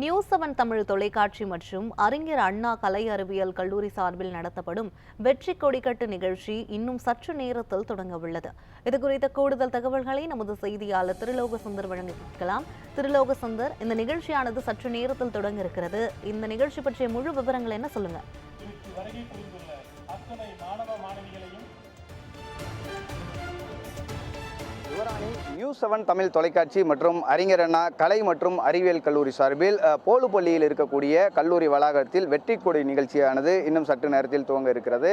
News seven Tamil தொலைக்காட்சி மற்றும் அறிஞர் அண்ணா கலை அறிவியல் கல்லூரி சார்பில் நடத்தப்படும் வெற்றி கொடிக்கட்டு நிகழ்ச்சி இன்னும் சற்று நேரத்தில் தொடங்க உள்ளது இது குறித்த கூடுதல் தகவல்களை நமது செய்தியாளர் திருலோக சுந்தர் வழங்கிக்கலாம். கேட்கலாம் திருலோக சுந்தர் இந்த நிகழ்ச்சியானது சற்று நேரத்தில் தொடங்க இருக்கிறது இந்த நிகழ்ச்சி பற்றிய முழு விவரங்கள் என்ன சொல்லுங்க? நியூ செவன் தமிழ் தொலைக்காட்சி மற்றும் அறிஞர் அண்ணா கலை மற்றும் அறிவியல் கல்லூரி சார்பில் போலுப்பள்ளியில் இருக்கக்கூடிய கல்லூரி வளாகத்தில் வெற்றி கொடி நிகழ்ச்சியானது இன்னும் சற்று நேரத்தில் துவங்க இருக்கிறது.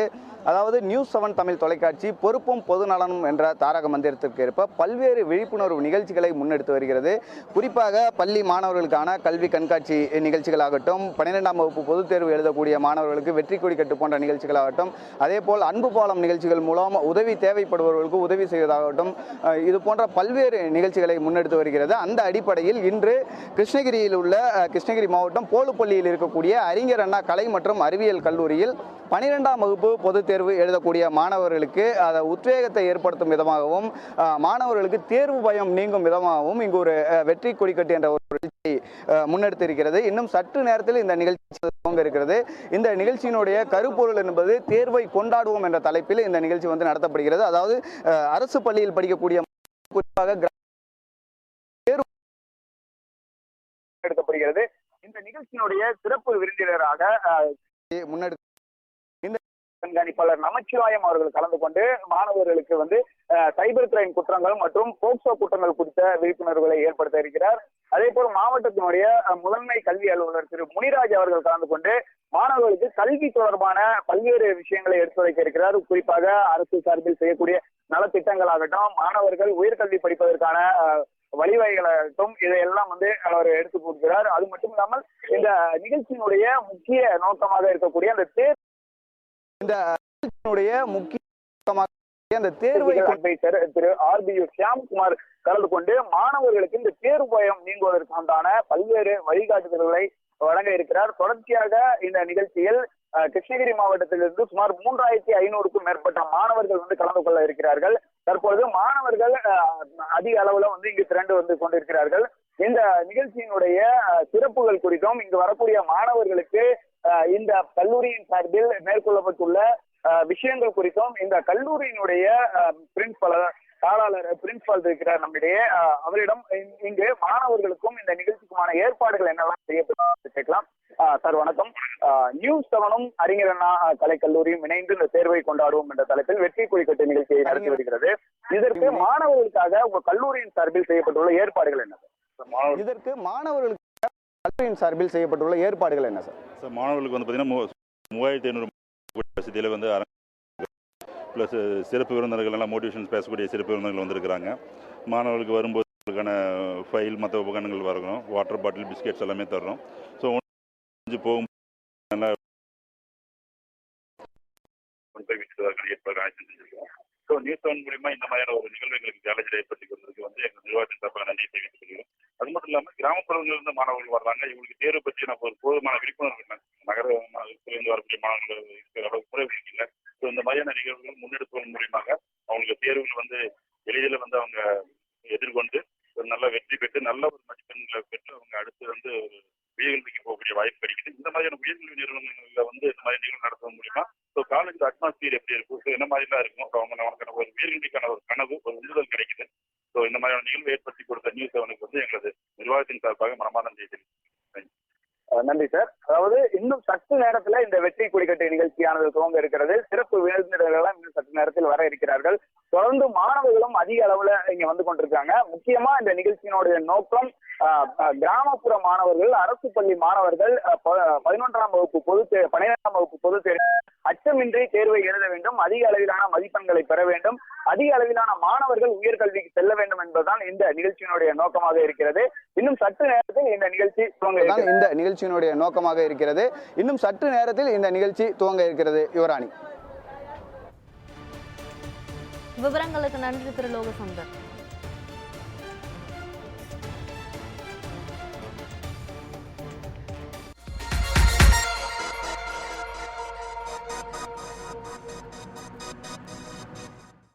அதாவது நியூ செவன் தமிழ் தொலைக்காட்சி பொறுப்பும் பொது நலனும் என்ற தாரக மந்திரத்திற்கு ஏற்ப பல்வேறு விழிப்புணர்வு நிகழ்ச்சிகளை முன்னெடுத்து வருகிறது. குறிப்பாக பள்ளி மாணவர்களுக்கான கல்வி கண்காட்சி நிகழ்ச்சிகளாகட்டும் பன்னிரெண்டாம் வகுப்பு பொதுத் தேர்வு எழுதக்கூடிய மாணவர்களுக்கு வெற்றி கொடி கட்டு போன்ற நிகழ்ச்சிகளாகட்டும் அதேபோல் அன்பு பாலம் நிகழ்ச்சிகள் மூலம் உதவி தேவைப்படுபவர்களுக்கு உதவி செய்வதாகட்டும் இது இது போன்ற பல்வேறு நிகழ்ச்சிகளை முன்னெடுத்து வருகிறது. அந்த அடிப்படையில் இன்று கிருஷ்ணகிரியில் உள்ள கிருஷ்ணகிரி மாவட்டம் போலுப்பள்ளியில் இருக்கக்கூடிய அறிஞர் அண்ணா கலை மற்றும் அறிவியல் கல்லூரியில் பனிரெண்டாம் வகுப்பு பொதுத் தேர்வு எழுதக்கூடிய மாணவர்களுக்கு அதை உத்வேகத்தை ஏற்படுத்தும் விதமாகவும் மாணவர்களுக்கு தேர்வு பயம் நீங்கும் விதமாகவும் இங்கு ஒரு வெற்றி கொடிக்கட்டு என்ற ஒரு நிகழ்ச்சி முன்னெடுத்திருக்கிறது. இன்னும் சற்று நேரத்தில் இந்த நிகழ்ச்சி துவங்க இருக்கிறது. இந்த நிகழ்ச்சியினுடைய கருப்பொருள் என்பது தேர்வை கொண்டாடுவோம் என்ற தலைப்பில் இந்த நிகழ்ச்சி வந்து நடத்தப்படுகிறது. அதாவது அரசு பள்ளியில் படிக்கக்கூடிய குறிப்பாக எடுக்கப்படுகிறது. இந்த நிகழ்ச்சியினுடைய சிறப்பு விருந்தினராக அஹ், இந்த கண்காணிப்பாளர் நமச்சிவாயம் அவர்கள் கலந்து கொண்டு மாணவர்களுக்கு வந்து சைபர் கிரைம் குற்றங்கள் மற்றும் போக்சோ குற்றங்கள் குறித்த விழிப்புணர்வுகளை ஏற்படுத்த இருக்கிறார். அதே போல் மாவட்டத்தினுடைய முதன்மை கல்வி அலுவலர் திரு முனிராஜ் அவர்கள் கலந்து கொண்டு மாணவர்களுக்கு கல்வி தொடர்பான பல்வேறு விஷயங்களை எடுத்துரைக்க இருக்கிறார். குறிப்பாக அரசு சார்பில் செய்யக்கூடிய நலத்திட்டங்களாகட்டும் மாணவர்கள் உயர்கல்வி படிப்பதற்கான வழிவகைகளாகட்டும் இதையெல்லாம் வந்து அவர் எடுத்து கொடுக்கிறார் அது மட்டும் இல்லாமல் இந்த நிகழ்ச்சியினுடைய முக்கிய நோக்கமாக இருக்கக்கூடிய அந்த தேர் இந்த முக்கிய அந்த தேர்வை அட்வைசர் திரு ஆர் பி யு ஷியாம்குமார் கலந்து கொண்டு மாணவர்களுக்கு இந்த தேர்வு பயம் நீங்குவதற்கான பல்வேறு வழிகாட்டுதல்களை வழங்க இருக்கிறார். தொடர்ச்சியாக இந்த நிகழ்ச்சியில் கிருஷ்ணகிரி மாவட்டத்திலிருந்து சுமார் மூன்றாயிரத்தி ஐநூறுக்கும் மேற்பட்ட மாணவர்கள் வந்து கலந்து கொள்ள இருக்கிறார்கள். தற்பொழுது மாணவர்கள் அதிக அளவுல வந்து இங்கு திரண்டு வந்து கொண்டிருக்கிறார்கள். இந்த நிகழ்ச்சியினுடைய சிறப்புகள் குறித்தும் இங்கு வரக்கூடிய மாணவர்களுக்கு இந்த கல்லூரியின் சார்பில் மேற்கொள்ளப்பட்டுள்ள விஷயங்கள் குறித்தும் இந்த கல்லூரியினுடைய பிரின்சிபலர் தாளாளர் பிரின்சிபால் இருக்கிறார் நம்மிடையே அவரிடம் இங்கு மாணவர்களுக்கும் இந்த நிகழ்ச்சிக்குமான ஏற்பாடுகள் என்னெல்லாம் செய்யப்பட்டு கேட்கலாம். சார் வணக்கம். நியூஸ் செவனும் அறிஞர் அண்ணா கலைக்கல்லூரியும் இணைந்து இந்த தேர்வை கொண்டாடுவோம் என்ற தலைப்பில் வெற்றி கொடிக்கட்டு நிகழ்ச்சியை நடத்தி வருகிறது. இதற்கு மாணவர்களுக்காக உங்க கல்லூரியின் சார்பில் செய்யப்பட்டுள்ள ஏற்பாடுகள் என்ன இதற்கு மாணவர்களுக்கு கல்லூரியின் சார்பில் செய்யப்பட்டுள்ள ஏற்பாடுகள் என்ன சார்? சார் மாணவர்களுக்கு வந்து பார்த்தீங்கன்னா மூ- மூவாயிரத்தி ஐநூறு வசதியில் வந்து ப்ளஸ் சிறப்பு விருந்தினர்கள் எல்லாம் மோட்டிவேஷன் பேசக்கூடிய சிறப்பு விருந்தினர்கள் வந்திருக்கிறாங்க. மாணவர்களுக்கு வரும்போது ஃபைல் மற்ற உபகரணங்கள் வரணும் வாட்டர் பாட்டில் பிஸ்கெட்ஸ் எல்லாமே தர்றோம். ஸோ போகும். நல்லா ஸோ நியூஸ் செவன் மூலியமா இந்த மாதிரியான ஒரு நிகழ்வு எங்களுக்கு காலேஜில் ஏற்படுத்தி கொடுத்ததுக்கு வந்து எங்கள் நிர்வாகத்தின் சார்பாக நன்றி தெரிவித்துக் கொள்கிறோம் அது மட்டும் இல்லாமல் கிராமப்புறங்களில் இருந்து மாணவர்கள் வர்றாங்க. இவங்களுக்கு தேர்வு பற்றி நம்ம ஒரு போதுமான விழிப்புணர்வு ந- நகர இருந்து வரக்கூடிய மாணவர்கள் இருக்கிற அளவுக்கு குறைவு இல்லை. ஸோ இந்த மாதிரியான நிகழ்வுகள் முன்னெடுப்பதன் மூலியமாக அவங்களுக்கு தேர்வுகள் வந்து எளிதில் வந்து அவங்க எதிர்கொண்டு ஒரு நல்ல வெற்றி பெற்று நல்ல ஒரு மதிப்பெண்களை பெற்று அவங்க அடுத்து வந்து ஒரு உயர்கல்விக்கு போகக்கூடிய வாய்ப்பு கிடைக்குது. இந்த மாதிரியான உயர்கல்வி நிறுவனங்களில் வந்து இந்த மாதிரி நிகழ்வு நடத்துவதன் மூலியமா ஸோ காலேஜ் அட்மாஸ்பியர் எப்படி இருக்கும்? ஸோ என்ன மாதிரிலாம் இருக்கும்? ஸோ அவங்க நமக்கு ஒரு உயர்கல்விக்கான ஒரு கனவு ஒரு உந்துதல் கிடைக்குது. ஸோ இந்த மாதிரியான நிகழ்வு ஏற்படுத்தி கொடுத்த நியூஸ் அவனுக்கு வந்து எங்களது நிர்வாகத்தின் சார்பாக மனமார்ந்த நன்றி நன்றி சார் அதாவது இன்னும் சற்று நேரத்துல இந்த வெற்றி கொடிக்கட்டு நிகழ்ச்சியானது துவங்க இருக்கிறது. சிறப்பு விருந்தினர்கள் எல்லாம் இன்னும் சற்று நேரத்தில் வர இருக்கிறார்கள். தொடர்ந்து மாணவர்களும் அதிக அளவுல இங்க வந்து கொண்டிருக்காங்க. முக்கியமா இந்த நிகழ்ச்சியினுடைய நோக்கம் கிராமப்புற மாணவர்கள் அரசு பள்ளி மாணவர்கள் பதினொன்றாம் வகுப்பு பொது பன்னிரெண்டாம் வகுப்பு பொது தேர்வு அச்சமின்றி தேர்வை எழுத வேண்டும். அதிக அளவிலான மதிப்பெண்களை பெற வேண்டும். அதிக அளவிலான மாணவர்கள் உயர்கல்விக்கு செல்ல வேண்டும் என்பதுதான் இந்த நிகழ்ச்சியினுடைய நோக்கமாக இருக்கிறது. இன்னும் சற்று நேரத்தில் இந்த நிகழ்ச்சி துவங்க. இந்த நிகழ்ச்சியினுடைய நோக்கமாக இருக்கிறது. இன்னும் சற்று நேரத்தில் இந்த நிகழ்ச்சி துவங்க இருக்கிறது. யுவராணி. விவரங்களுக்கு நன்றி திரு சுந்தர்